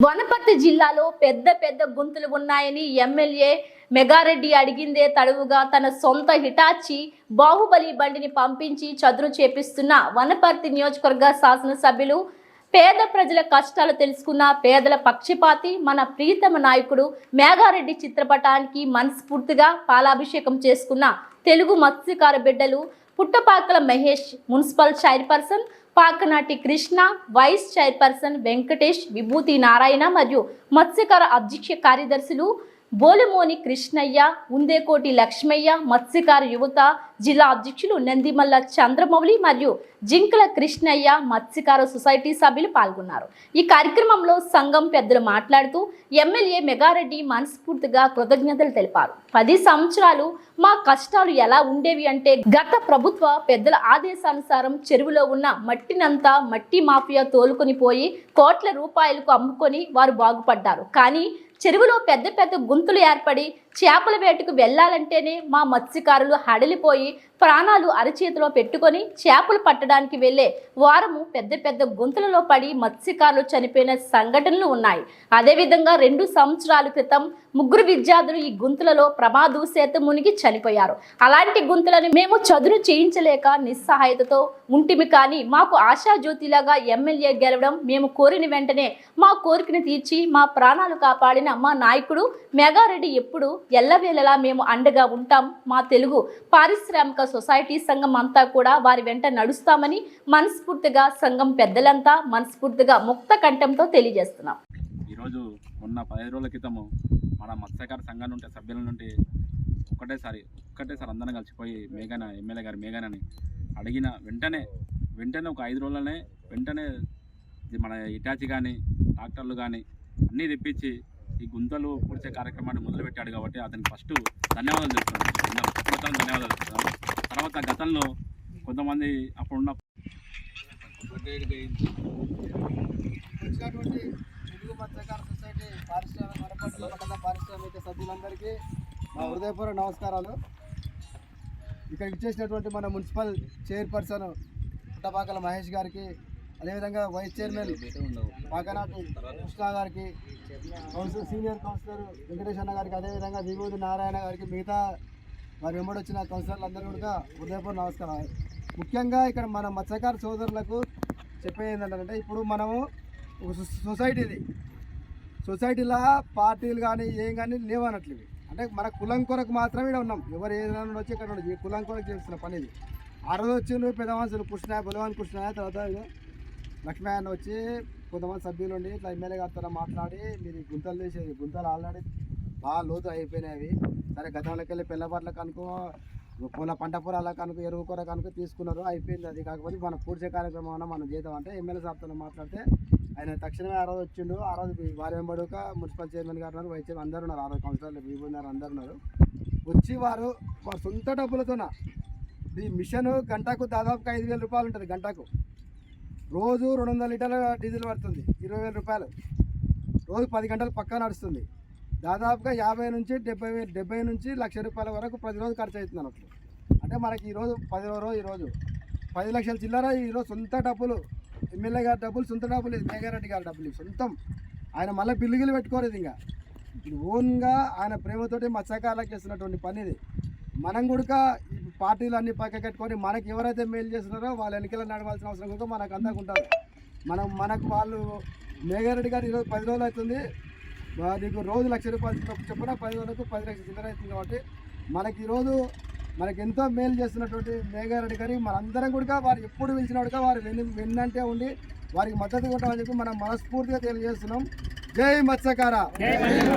వనపర్తి జిల్లాలో పెద్ద పెద్ద గుంతులు ఉన్నాయని ఎమ్మెల్యే మెగారెడ్డి అడిగిందే తడువుగా తన సొంత హిటాచి బాహుబలి బండిని పంపించి చదును చేపిస్తున్న వనపర్తి నియోజకవర్గ శాసనసభ్యులు పేద ప్రజల కష్టాలు తెలుసుకున్న పేదల పక్షపాతి మన ప్రీతమ నాయకుడు మేఘారెడ్డి చిత్రపటానికి మనస్ఫూర్తిగా పాలాభిషేకం చేసుకున్న తెలుగు మత్స్యకార బిడ్డలు Puttapakala Mahesh municipal chairperson Pakanati Krishna vice chairperson Venkatesh Vibhuti Narayana మరియు మత్స్యకార అధ్యక్ష కార్యదర్శులు బోలమోని కృష్ణయ్య ఉందేకోటి లక్ష్మయ్య మత్స్యకారు యువత జిల్లా అధ్యక్షులు నందిమల్ల చంద్రమౌళి మరియు జింకల కృష్ణయ్య మత్స్యకార సొసైటీ సభ్యులు పాల్గొన్నారు. ఈ కార్యక్రమంలో సంఘం పెద్దలు మాట్లాడుతూ ఎమ్మెల్యే మెగారెడ్డి మనస్ఫూర్తిగా కృతజ్ఞతలు తెలిపారు. పది సంవత్సరాలు మా కష్టాలు ఎలా ఉండేవి అంటే గత ప్రభుత్వ పెద్దల ఆదేశానుసారం చెరువులో ఉన్న మట్టినంతా మట్టి మాఫియా తోలుకొని పోయి కోట్ల రూపాయలకు అమ్ముకొని వారు బాగుపడ్డారు. కానీ చెరువులో పెద్ద పెద్ద గుంతలు ఏర్పడి చేపల వేటకు వెళ్ళాలంటేనే మా మత్స్యకారులు హడలిపోయి ప్రాణాలు అరచేతిలో పెట్టుకొని చేపలు పట్టడానికి వెళ్ళే వారము పెద్ద పెద్ద గుంతలలో పడి మత్స్యకారులు చనిపోయిన సంఘటనలు ఉన్నాయి. అదేవిధంగా రెండు సంవత్సరాల క్రితం ముగ్గురు విద్యార్థులు ఈ గుంతలలో సేత మునిగి చనిపోయారు. అలాంటి గుంతలను మేము చదును చేయించలేక నిస్సహాయతతో ఉంటిమి కానీ మాకు ఆశాజ్యోతిలాగా ఎమ్మెల్యే గెలవడం మేము కోరిన వెంటనే మా కోరికను తీర్చి మా ప్రాణాలు కాపాడిన మా నాయకుడు మెగారెడ్డి ఎప్పుడు ఎల్లవేళలా మేము అండగా ఉంటాం. మా తెలుగు పారిశ్రామిక సొసైటీ సంఘం అంతా కూడా వారి వెంట నడుస్తామని మనస్ఫూర్తిగా సంఘం పెద్దలంతా మనస్ఫూర్తిగా ముక్త కంఠంతో తెలియజేస్తున్నాం. ఈరోజు మొన్న పదిహేను రోజుల క్రితము మన మత్స్యకార సంఘం నుండి సభ్యుల నుండి ఒక్కటేసారి ఒక్కటేసారి అందరం కలిసిపోయి మేఘన ఎమ్మెల్యే గారు మేఘనని అడిగిన వెంటనే వెంటనే ఒక ఐదు రోజులనే వెంటనే ఇది మన ఇటాచి కానీ ట్రాక్టర్లు కానీ అన్నీ తెప్పించి ఈ గుంతలు పూడ్చే కార్యక్రమాన్ని మొదలుపెట్టాడు కాబట్టి అతనికి ఫస్ట్ ధన్యవాదాలు చెప్తున్నాను ధన్యవాదాలు చెప్తాను తర్వాత గతంలో కొంతమంది అప్పుడున్న వచ్చినటువంటి తెలుగు మత్స్యకార సొసైటీ పారిశ్రామిక పారిశ్రామిక సభ్యులందరికీ మా హృదయపూర్వక నమస్కారాలు. ఇక్కడికి ఇచ్చేసినటువంటి మన మున్సిపల్ చైర్పర్సన్ పుట్టపాకల మహేష్ గారికి అదేవిధంగా వైస్ చైర్మన్ పాకనాటి కృష్ణ గారికి కౌన్సిల్ సీనియర్ కౌన్సిలర్ వెంకటేష్ అన్న గారికి అదేవిధంగా విభూతి నారాయణ గారికి మిగతా వారి వెంబడి వచ్చిన కౌన్సిలర్లు కూడా హృదయపూర్వక నమస్కారం ముఖ్యంగా ఇక్కడ మన మత్స్యకార సోదరులకు చెప్పేది ఏంటంటే ఇప్పుడు మనము ఒక సొ- సొసైటీలో పార్టీలు కానీ ఏం కానీ లేవనట్లు అంటే మన కులం కొరకు మాత్రమే ఇక్కడ ఉన్నాం. ఎవరు ఏదైనా వచ్చి ఇక్కడ ఉండదు. ఈ కులం కొరకు చేస్తున్న పని ఇది. ఆ రోజు వచ్చిండ్రు పెద్ద మనుషులు కృష్ణ బులవాన్ కృష్ణ తర్వాత ఇగో వచ్చి కొంతమంది సభ్యులు ఉండి ఇట్లా ఎమ్మెల్యే గారితో మాట్లాడి మీరు గుంతలు తీసేది గుంతలు ఆల్రెడీ బాగా లోతు అయిపోయినాయి సరే గతంలోకి వెళ్ళి పిల్లపట్ల కనుకో పూల పంట పొలాల కనుక ఎరువు కూర కనుక తీసుకున్నారు అయిపోయింది అది. కాకపోతే మన పూడ్చే కార్యక్రమం అన్న మనం చేద్దాం అంటే ఎమ్మెల్యే సార్తో మాట్లాడితే ఆయన తక్షణమే ఆ రోజు వచ్చిండు. ఆ రోజు వారి వెంబడుక మున్సిపల్ చైర్మన్ గారు ఉన్నారు వైస్ చైర్మన్ అందరు ఉన్నారు. ఆ రోజు కౌన్సిలర్లు బీబీ ఉన్నారు అందరు ఉన్నారు. వచ్చి వారు వారి సొంత డబ్బులతోన ఈ మిషన్ గంటకు దాదాపుగా ఐదు వేల రూపాయలు ఉంటుంది గంటకు. రోజు రెండు వందల లీటర్ల డీజిల్ పడుతుంది ఇరవై వేల రూపాయలు. రోజు పది గంటలు పక్కా నడుస్తుంది. దాదాపుగా యాభై నుంచి డెబ్బై వే- డెబ్బై నుంచి లక్ష రూపాయల వరకు ప్రతిరోజు ఖర్చు అవుతుంది అన్నట్లు అంటే మనకి ఈరోజు పది రోజు ఈరోజు పది లక్షల చిల్లర ఈరోజు సొంత డబ్బులు ఎమ్మెల్యే గారి డబ్బులు సొంత డబ్బులు ఇది మేఘారెడ్డి గారి డబ్బులు సొంతం. ఆయన మళ్ళీ బిల్లుగిలు పెట్టుకోలేదు ఇంకా. ఇది ఓన్గా ఆయన ప్రేమతోటి మత్స్యకారులకు చేస్తున్నటువంటి పని ఇది మనం కూడా ఈ పార్టీలు అన్ని పక్క కట్టుకొని మనకి ఎవరైతే మేలు చేస్తున్నారో వాళ్ళ ఎన్నికలు నడవాల్సిన అవసరం కూడా మనకు అందకుంటారు మనం మనకు వాళ్ళు మేఘారెడ్డి గారు ఈరోజు పది రోజులు అవుతుంది. నీకు రోజు లక్ష రూపాయలు చొప్పున పది రోజులకు పది లక్షల చిల్లర అవుతుంది కాబట్టి మనకి ఈరోజు మనకి ఎంతో మేలు చేస్తున్నటువంటి మేఘారెడ్డి గారి మనందరం కూడా వారు ఎప్పుడు పిలిచినట్టుగా వారు వెన్ను వెన్నంటే ఉండి వారికి మద్దతు కొట్టామని చెప్పి మనం మనస్ఫూర్తిగా తెలియజేస్తున్నాం. జై మత్స్యకార.